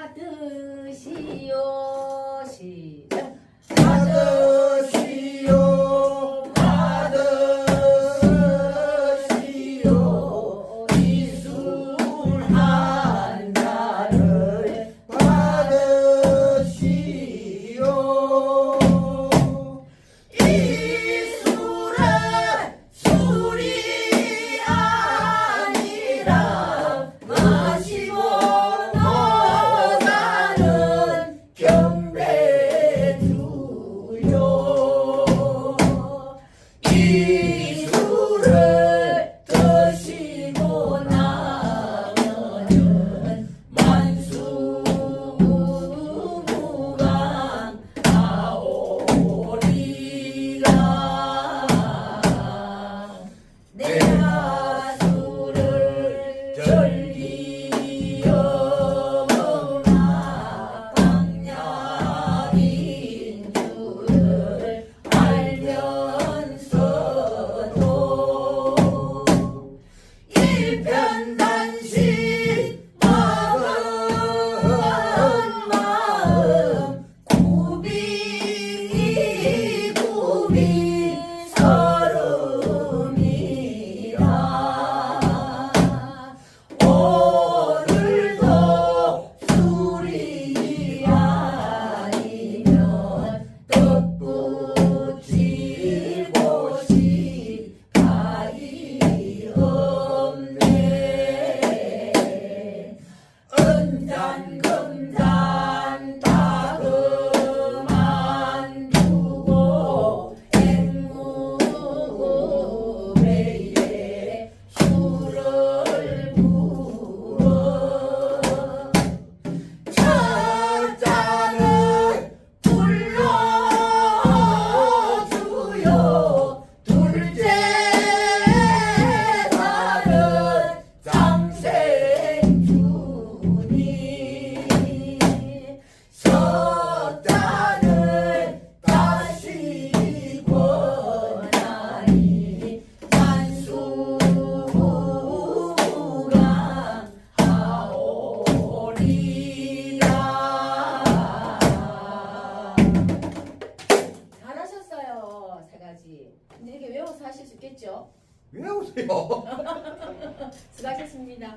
받으시오 시. your be. 외워서 하실 수 있겠죠? 왜 오세요? 수고하셨습니다.